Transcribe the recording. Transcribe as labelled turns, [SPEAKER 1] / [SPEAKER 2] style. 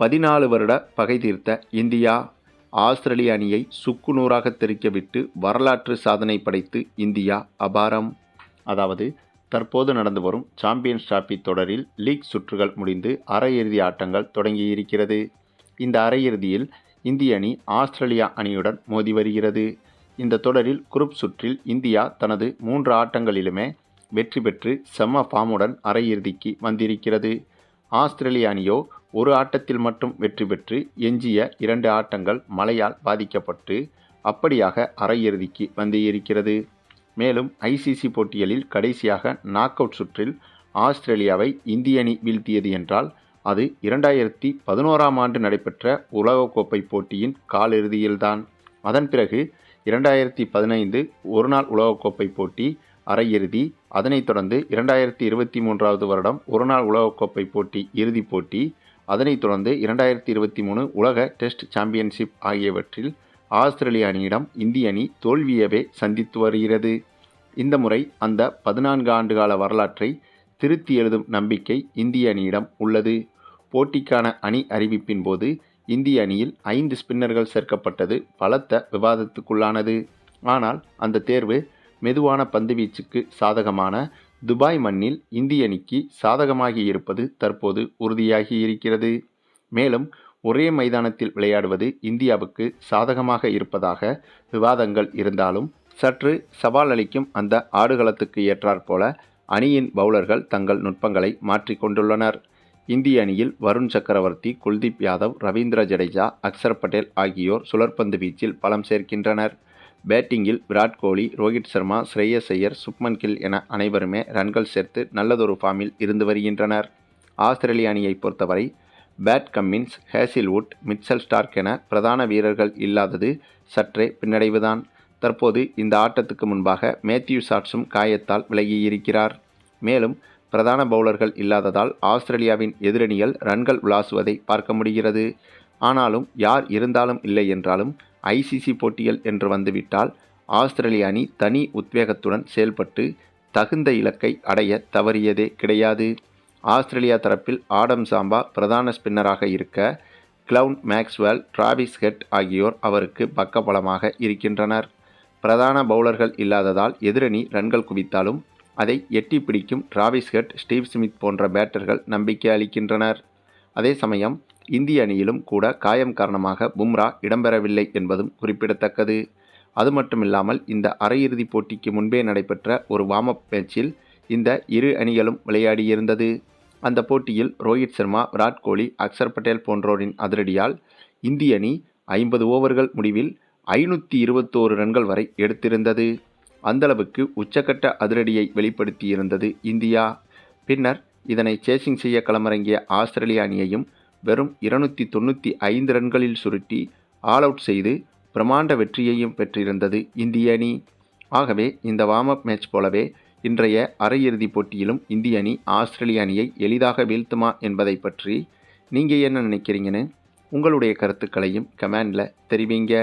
[SPEAKER 1] பதினாலு வருட பகை தீர்த்த இந்தியா ஆஸ்திரேலிய அணியை சுக்குநூறாக தெரிக்கவிட்டு வரலாற்று சாதனை படைத்து இந்தியா அபாரம். அதாவது தற்போது நடந்து வரும் சாம்பியன்ஸ் டிராபி தொடரில் லீக் சுற்றுகள் முடிந்து அரையிறுதி ஆட்டங்கள் தொடங்கியிருக்கிறது. இந்த அரையிறுதியில் இந்திய அணி ஆஸ்திரேலியா அணியுடன் மோதி வருகிறது. இந்த தொடரில் குரூப் சுற்றில் இந்தியா தனது மூன்று ஆட்டங்களிலுமே வெற்றி பெற்று செம்ம ஃபார்முடன் அரையிறுதிக்கு வந்திருக்கிறது. ஆஸ்திரேலிய அணியோ ஒரு ஆட்டத்தில் மட்டும் வெற்றி பெற்று எஞ்சிய இரண்டு ஆட்டங்கள் மழையால் பாதிக்கப்பட்டு அப்படியாக அரையிறுதிக்கு வந்து இருக்கிறது மேலும் ஐசிசி போட்டிகளில் கடைசியாக நாக் அவுட் சுற்றில் ஆஸ்திரேலியாவை இந்திய அணி வீழ்த்தியது என்றால் அது இரண்டாயிரத்தி பதினோராம் ஆண்டு நடைபெற்ற உலகக்கோப்பை போட்டியின் காலிறுதியில்தான். அதன் பிறகு இரண்டாயிரத்தி பதினைந்து ஒருநாள் உலகக்கோப்பை போட்டி அரையிறுதி அதனைத் தொடர்ந்து இரண்டாயிரத்தி இருபத்தி மூன்றாவது வருடம் ஒருநாள் உலகக்கோப்பை போட்டி இறுதிப் போட்டி அதனைத் தொடர்ந்து இரண்டாயிரத்தி இருபத்தி மூணு உலக டெஸ்ட் சாம்பியன்ஷிப் ஆகியவற்றில் ஆஸ்திரேலிய அணியிடம் இந்திய அணி தோல்வியவே சந்தித்து வருகிறது. இந்த முறை அந்த பதினான்கு ஆண்டுகால வரலாற்றை திருத்தி எழுதும் நம்பிக்கை இந்திய அணியிடம் உள்ளது. போட்டிக்கான அணி அறிவிப்பின் போது இந்திய அணியில் ஐந்து ஸ்பின்னர்கள் சேர்க்கப்பட்டது பலத்த விவாதத்துக்குள்ளானது. ஆனால் அந்த தேர்வு மெதுவான பந்துவீச்சுக்கு சாதகமான துபாய் மண்ணில் இந்திய அணிக்கு சாதகமாகி இருப்பது தற்போது உறுதியாகி இருக்கிறது மேலும் ஒரே மைதானத்தில் விளையாடுவது இந்தியாவுக்கு சாதகமாக இருப்பதாக விவாதங்கள் இருந்தாலும் சற்று சவால் அளிக்கும் அந்த ஆடுகளத்துக்கு ஏற்றாற்போல அணியின் பவுலர்கள் தங்கள் நுட்பங்களை மாற்றிக்கொண்டுள்ளனர் இந்திய அணியில் வருண் சக்கரவர்த்தி குல்தீப் யாதவ் ரவீந்திர ஜடேஜா அக்சர் பட்டேல் ஆகியோர் சுழற்பந்து வீச்சில் பலம் சேர்க்கின்றனர். பேட்டிங்கில் விராட் கோலி ரோஹித் சர்மா ஸ்ரேயஸ் ஐயர் சுப்மன் கில் என அனைவருமே ரன்கள் சேர்த்து நல்லதொரு ஃபார்மில் இருந்து வருகின்றனர். ஆஸ்திரேலிய அணியை பொறுத்தவரை Pat Cummins Hazlewood Mitchell Starc என பிரதான வீரர்கள் இல்லாதது சற்றே பின்னடைவுதான். தற்போது இந்த ஆட்டத்துக்கு முன்பாக மேத்யூ சாட்ஸும் காயத்தால் விலகியிருக்கிறார். மேலும் பிரதான பவுலர்கள் இல்லாததால் ஆஸ்திரேலியாவின் எதிரணிகள் ரன்கள் விளாசுவதை பார்க்க முடிகிறது. ஆனாலும் யார் இருந்தாலும் இல்லை என்றாலும் ஐசிசி போட்டிகள் என்று வந்துவிட்டால் ஆஸ்திரேலிய அணி தனி உத்வேகத்துடன் செயல்பட்டு தகுந்த இலக்கை அடைய தவறியதே கிடையாது. ஆஸ்திரேலியா தரப்பில் ஆடம் சாம்பா பிரதான ஸ்பின்னராக இருக்க கிளவுன் மேக்ஸ்வெல் டிராவிஸ் ஹெட் ஆகியோர் அவருக்கு பக்கபலமாக இருக்கின்றனர். பிரதான பவுலர்கள் இல்லாததால் எதிரணி ரன்கள் குவித்தாலும் அதை எட்டி பிடிக்கும் டிராவிஸ் ஹெட் ஸ்டீவ் ஸ்மித் போன்ற பேட்டர்கள் நம்பிக்கை அளிக்கின்றனர். அதே சமயம் இந்திய அணியிலும் கூட காயம் காரணமாக பும்ரா இடம்பெறவில்லை என்பதும் குறிப்பிடத்தக்கது. அது மட்டுமில்லாமல் இந்த அரையிறுதிப் போட்டிக்கு முன்பே நடைபெற்ற ஒரு வார்ம் அப் மேட்சில் இந்த இரு அணிகளும் விளையாடியிருந்தது. அந்த போட்டியில் ரோஹித் சர்மா விராட் கோலி அக்சர் பட்டேல் போன்றோரின் அதிரடியால் இந்திய அணி ஐம்பது ஓவர்கள் முடிவில் ஐநூற்றி இருபத்தோரு ரன்கள் வரை எடுத்திருந்தது. அந்தளவுக்கு உச்சக்கட்ட அதிரடியை வெளிப்படுத்தியிருந்தது இந்தியா. பின்னர் இதனை சேசிங் செய்ய களமிறங்கிய ஆஸ்திரேலிய அணியையும் வெறும் இருநூற்றி தொண்ணூற்றி ஐந்து ரன்களில் சுருட்டி ஆல் அவுட் செய்து பிரமாண்ட வெற்றியையும் பெற்றிருந்தது இந்திய அணி. ஆகவே இந்த வார்ம் அப் மேட்ச் போலவே இன்றைய அரையிறுதிப் போட்டியிலும் இந்திய அணி ஆஸ்திரேலிய அணியை எளிதாக வீழ்த்துமா என்பதை பற்றி நீங்கள் என்ன நினைக்கிறீங்கன்னு உங்களுடைய கருத்துக்களையும் கமெண்டில் தெரிவிங்க.